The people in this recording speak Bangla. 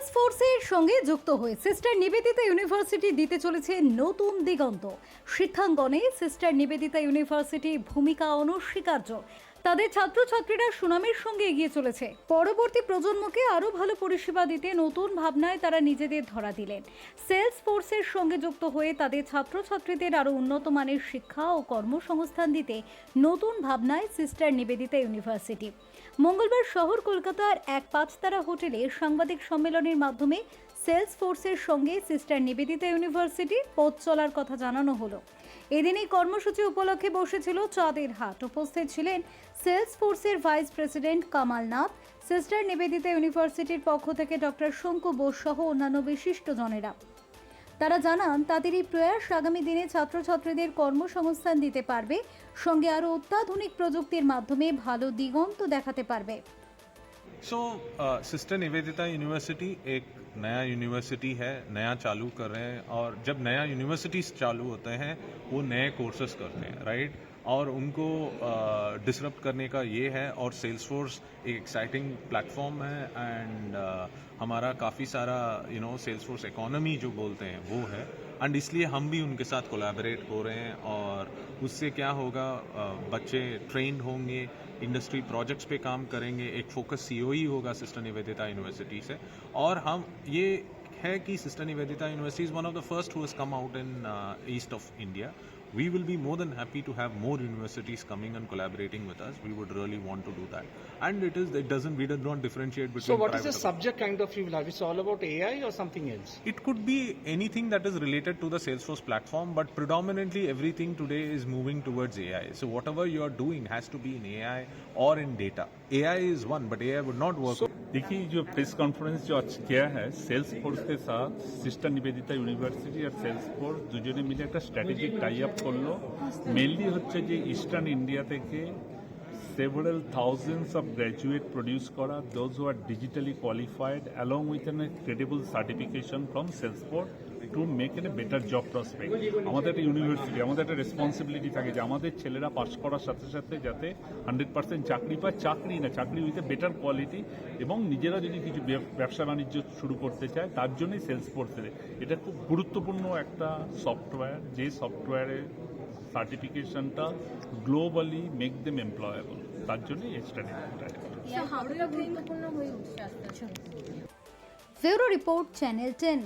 সেলস ফোর্সের সঙ্গে যুক্ত হয়ে সিস্টার নিবেদিতা ইউনিভার্সিটি দিতে চলেছে নতুন দিগন্ত। শিক্ষাঙ্গনে সিস্টার নিবেদিতা ইউনিভার্সিটি ভূমিকা অনস্বীকার্য। তাদের ছাত্রছাত্রীরা সুনামের সঙ্গে এগিয়ে চলেছে। পরবর্তী প্রজন্মকে আরও ভালো পরিষেবা দিতে নতুন ভাবনায় তারা নিজেদের ধরা দিলেন। সেলস ফোর্সের সঙ্গে যুক্ত হয়ে তাদের ছাত্রছাত্রীদের আরও উন্নত মানের শিক্ষা ও কর্মসংস্থান দিতে নতুন ভাবনায় সিস্টার নিবেদিতা ইউনিভার্সিটি। মঙ্গলবার শহর কলকাতার এক পাঁচতারা হোটেলে সাংবাদিক সম্মেলনের মাধ্যমে সেলস ফোর্সের সঙ্গে সিস্টার নিবেদিতা ইউনিভার্সিটির পথ চলার কথা জানানো হলো। এদিন এই কর্মসূচি উপলক্ষে বসেছিল চাঁদের হাট। উপস্থিত ছিলেন সেলস ফোর্সের vice president Kamal Nath sister Nivedita ইউনিভার্সিটির পক্ষ থেকে ডক্টর শঙ্কু বোস সহ অন্যান্য বিশিষ্টজনেরা তারা জানান, তাদের এই প্রয়াস আগামী দিনে ছাত্রছাত্রীদের কর্মসংস্থান দিতে পারবে, সঙ্গে আরও অত্যাধুনিক প্রযুক্তির মাধ্যমে ভালো দিগন্ত দেখাতে পারবে। सो सिस्टर निवेदिता यूनिवर्सिटी एक नया यूनिवर्सिटी है, नया चालू कर रहे हैं और जब नया यूनिवर्सिटीज चालू होते हैं, वो नए कोर्सेज करते हैं राइट और उनको डिसरप्ट करने का ये है और सेल्स फोर्स एक एक्साइटिंग प्लेटफॉर्म है एंड हमारा काफ़ी सारा you know Salesforce economy जो बोलते हैं, वो है। एंड इसलिए हम भी उनके साथ कोलैबोरेट हो रहे हैं और उससे क्या होगा बच्चे ट्रेंड होंगे इंडस्ट्री प्रोजेक्ट्स पे काम करेंगे, एक फोकस सीओ ही होगा सिस्टर निवेदिता यूनिवर्सिटी से। और हम ये है कि Sister Nivedita University is one of the first who has come out in east of India we will be more than happy to have more universities coming and collaborating with us we would really want to do that and it is it doesn't we do not differentiate between So what is private the or- subject kind of you will have? It's all about AI or something else? It could be anything that is related to the Salesforce platform, but predominantly everything today is moving towards AI. So whatever you are doing has to be in AI or in data. AI is one, but AI would not work. देखिए जो प्रेस कॉन्फ्रेंस जो आज किया है सेल्स फोर्स के साथ सिस्टर निवेदिता ইউনিভার্সিটি আর সেলস ফোর্স দুজনে মিলে একটা স্ট্র্যাটেজিক টাই আপ করলো মেনলি হচ্ছে যে ইস্টার্ন ইন্ডিয়া থেকে several thousands of graduate produce করা those who are digitally qualified along with an credible certification from Salesforce to make an a better job prospect আমাদের একটা ইউনিভার্সিটি আমাদের একটা রেসপন্সিবিলিটি থাকে যে আমাদের ছেলেরা পাশ করার সাথে সাথে যাতে হান্ড্রেড পার্সেন্ট চাকরি পায় চাকরি না চাকরি উইথ এ বেটার কোয়ালিটি এবং নিজেরা যদি কিছু ব্যবসা বাণিজ্য শুরু করতে চায় তার জন্যই সেলস ফোর্সের এটা খুব গুরুত্বপূর্ণ একটা সফটওয়্যার যে সফটওয়্যারের সার্টিফিকেশনটা গ্লোবালি মেক দেম এমপ্লয়েবল তার জন্যই এই স্ট্র্যাটেজিটা ব্যুরো রিপোর্ট চ্যানেল টেন